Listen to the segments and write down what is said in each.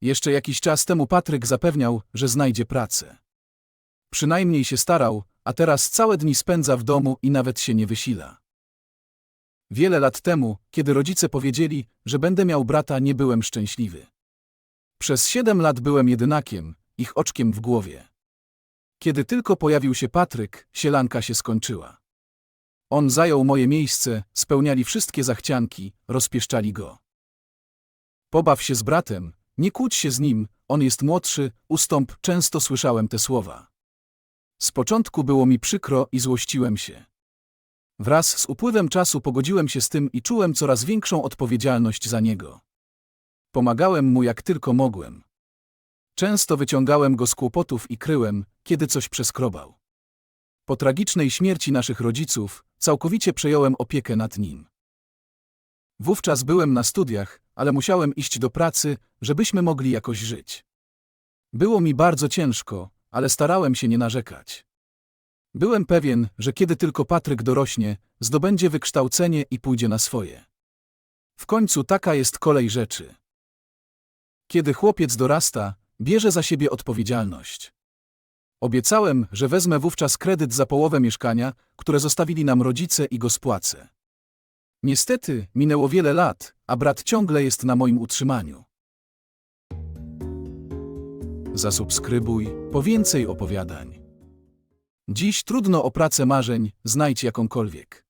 Jeszcze jakiś czas temu Patryk zapewniał, że znajdzie pracę. Przynajmniej się starał, a teraz całe dni spędza w domu i nawet się nie wysila. Wiele lat temu, kiedy rodzice powiedzieli, że będę miał brata, nie byłem szczęśliwy. Przez siedem lat byłem jedynakiem, ich oczkiem w głowie. Kiedy tylko pojawił się Patryk, sielanka się skończyła. On zajął moje miejsce, spełniali wszystkie zachcianki, rozpieszczali go. Pobaw się z bratem, nie kłóć się z nim, on jest młodszy, ustąp, często słyszałem te słowa. Z początku było mi przykro i złościłem się. Wraz z upływem czasu pogodziłem się z tym i czułem coraz większą odpowiedzialność za niego. Pomagałem mu jak tylko mogłem. Często wyciągałem go z kłopotów i kryłem, kiedy coś przeskrobał. Po tragicznej śmierci naszych rodziców, całkowicie przejąłem opiekę nad nim. Wówczas byłem na studiach, ale musiałem iść do pracy, żebyśmy mogli jakoś żyć. Było mi bardzo ciężko, ale starałem się nie narzekać. Byłem pewien, że kiedy tylko Patryk dorośnie, zdobędzie wykształcenie i pójdzie na swoje. W końcu taka jest kolej rzeczy. Kiedy chłopiec dorasta, bierze za siebie odpowiedzialność. Obiecałem, że wezmę wówczas kredyt za połowę mieszkania, które zostawili nam rodzice i go spłacę. Niestety, minęło wiele lat, a brat ciągle jest na moim utrzymaniu. Zasubskrybuj po więcej opowiadań. Dziś trudno o pracę marzeń, znajdź jakąkolwiek.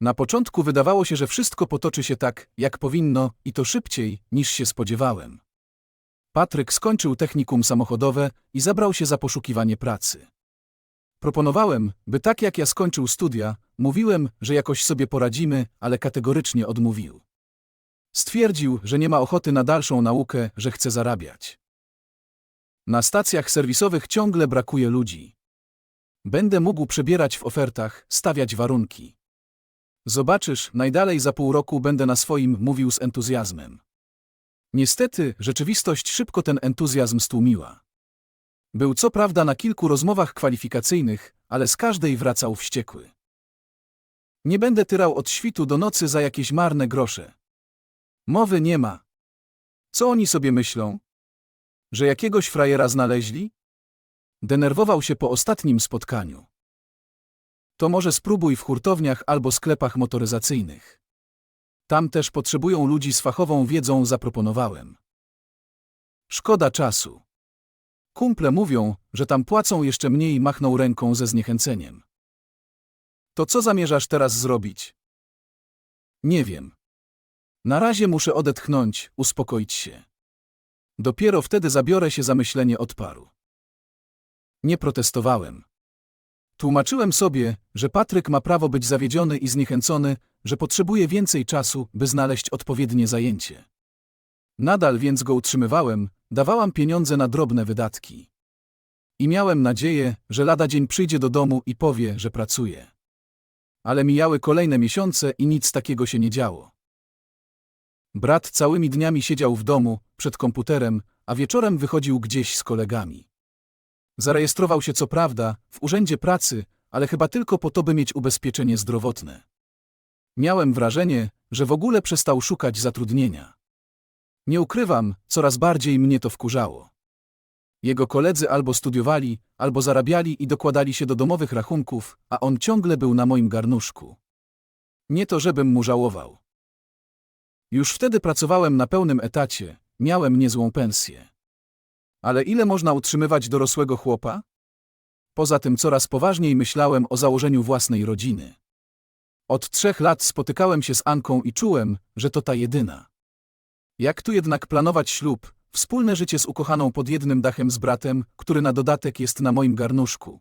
Na początku wydawało się, że wszystko potoczy się tak, jak powinno, i to szybciej, niż się spodziewałem. Patryk skończył technikum samochodowe i zabrał się za poszukiwanie pracy. Proponowałem, by tak jak ja skończył studia, mówiłem, że jakoś sobie poradzimy, ale kategorycznie odmówił. Stwierdził, że nie ma ochoty na dalszą naukę, że chce zarabiać. Na stacjach serwisowych ciągle brakuje ludzi. Będę mógł przebierać w ofertach, stawiać warunki. Zobaczysz, najdalej za pół roku będę na swoim mówił z entuzjazmem. Niestety, rzeczywistość szybko ten entuzjazm stłumiła. Był co prawda na kilku rozmowach kwalifikacyjnych, ale z każdej wracał wściekły. Nie będę tyrał od świtu do nocy za jakieś marne grosze. Mowy nie ma. Co oni sobie myślą? Że jakiegoś frajera znaleźli? Denerwował się po ostatnim spotkaniu. To może spróbuj w hurtowniach albo sklepach motoryzacyjnych. Tam też potrzebują ludzi z fachową wiedzą, zaproponowałem. Szkoda czasu. Kumple mówią, że tam płacą jeszcze mniej, machnął ręką ze zniechęceniem. To co zamierzasz teraz zrobić? Nie wiem. Na razie muszę odetchnąć, uspokoić się. Dopiero wtedy zabiorę się za myślenie odparu. Nie protestowałem. Tłumaczyłem sobie, że Patryk ma prawo być zawiedziony i zniechęcony, że potrzebuje więcej czasu, by znaleźć odpowiednie zajęcie. Nadal więc go utrzymywałem, dawałam pieniądze na drobne wydatki. I miałem nadzieję, że lada dzień przyjdzie do domu i powie, że pracuje. Ale mijały kolejne miesiące i nic takiego się nie działo. Brat całymi dniami siedział w domu, przed komputerem, a wieczorem wychodził gdzieś z kolegami. Zarejestrował się co prawda w urzędzie pracy, ale chyba tylko po to, by mieć ubezpieczenie zdrowotne. Miałem wrażenie, że w ogóle przestał szukać zatrudnienia. Nie ukrywam, coraz bardziej mnie to wkurzało. Jego koledzy albo studiowali, albo zarabiali i dokładali się do domowych rachunków, a on ciągle był na moim garnuszku. Nie to, żebym mu żałował. Już wtedy pracowałem na pełnym etacie, miałem niezłą pensję. Ale ile można utrzymywać dorosłego chłopa? Poza tym coraz poważniej myślałem o założeniu własnej rodziny. Od trzech lat spotykałem się z Anką i czułem, że to ta jedyna. Jak tu jednak planować ślub, wspólne życie z ukochaną pod jednym dachem z bratem, który na dodatek jest na moim garnuszku?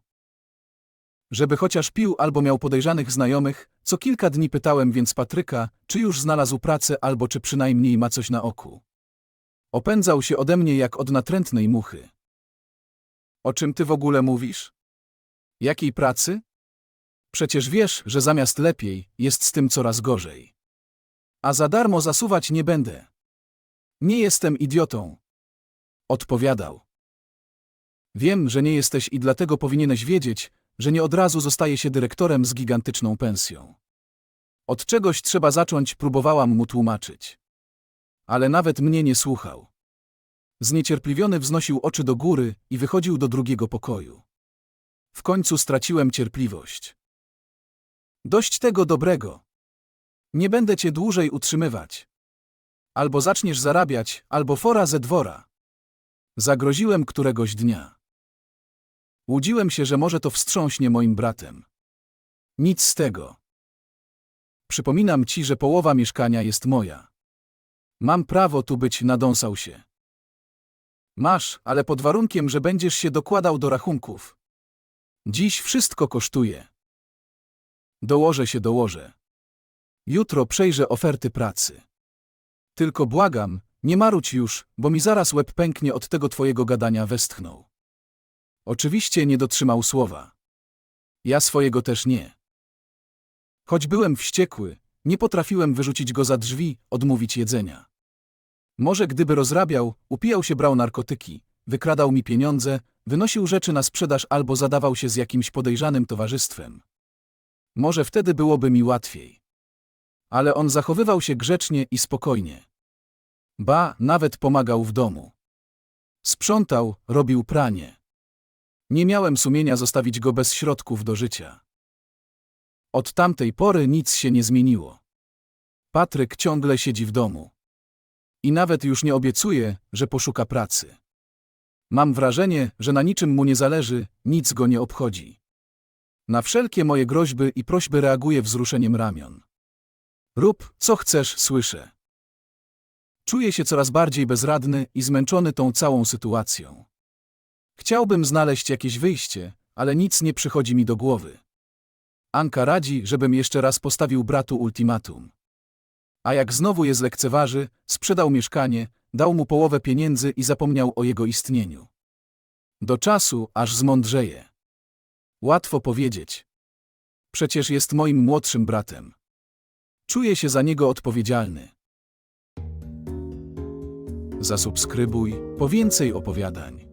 Żeby chociaż pił albo miał podejrzanych znajomych, co kilka dni pytałem więc Patryka, czy już znalazł pracę albo czy przynajmniej ma coś na oku. Opędzał się ode mnie jak od natrętnej muchy. O czym ty w ogóle mówisz? Jakiej pracy? Przecież wiesz, że zamiast lepiej, jest z tym coraz gorzej. A za darmo zasuwać nie będę. Nie jestem idiotą. Odpowiadał. Wiem, że nie jesteś i dlatego powinieneś wiedzieć, że nie od razu zostaje się dyrektorem z gigantyczną pensją. Od czegoś trzeba zacząć, próbowałam mu tłumaczyć. Ale nawet mnie nie słuchał. Zniecierpliwiony wznosił oczy do góry i wychodził do drugiego pokoju. W końcu straciłem cierpliwość. Dość tego dobrego. Nie będę cię dłużej utrzymywać. Albo zaczniesz zarabiać, albo fora ze dwora. Zagroziłem któregoś dnia. Łudziłem się, że może to wstrząśnie moim bratem. Nic z tego. Przypominam ci, że połowa mieszkania jest moja. Mam prawo tu być, nadąsał się. Masz, ale pod warunkiem, że będziesz się dokładał do rachunków. Dziś wszystko kosztuje. Dołożę się, dołożę. Jutro przejrzę oferty pracy. Tylko błagam, nie marudź już, bo mi zaraz łeb pęknie od tego twojego gadania westchnął. Oczywiście nie dotrzymał słowa. Ja swojego też nie. Choć byłem wściekły, nie potrafiłem wyrzucić go za drzwi, odmówić jedzenia. Może gdyby rozrabiał, upijał się, brał narkotyki, wykradał mi pieniądze, wynosił rzeczy na sprzedaż albo zadawał się z jakimś podejrzanym towarzystwem. Może wtedy byłoby mi łatwiej. Ale on zachowywał się grzecznie i spokojnie. Ba, nawet pomagał w domu. Sprzątał, robił pranie. Nie miałem sumienia zostawić go bez środków do życia. Od tamtej pory nic się nie zmieniło. Patryk ciągle siedzi w domu. I nawet już nie obiecuje, że poszuka pracy. Mam wrażenie, że na niczym mu nie zależy, nic go nie obchodzi. Na wszelkie moje groźby i prośby reaguje wzruszeniem ramion. Rób, co chcesz, słyszę. Czuję się coraz bardziej bezradny i zmęczony tą całą sytuacją. Chciałbym znaleźć jakieś wyjście, ale nic nie przychodzi mi do głowy. Anka radzi, żebym jeszcze raz postawił bratu ultimatum. A jak znowu je zlekceważy, sprzedał mieszkanie, dał mu połowę pieniędzy i zapomniał o jego istnieniu. Do czasu, aż zmądrzeje. Łatwo powiedzieć. Przecież jest moim młodszym bratem. Czuję się za niego odpowiedzialny. Zasubskrybuj po więcej opowiadań.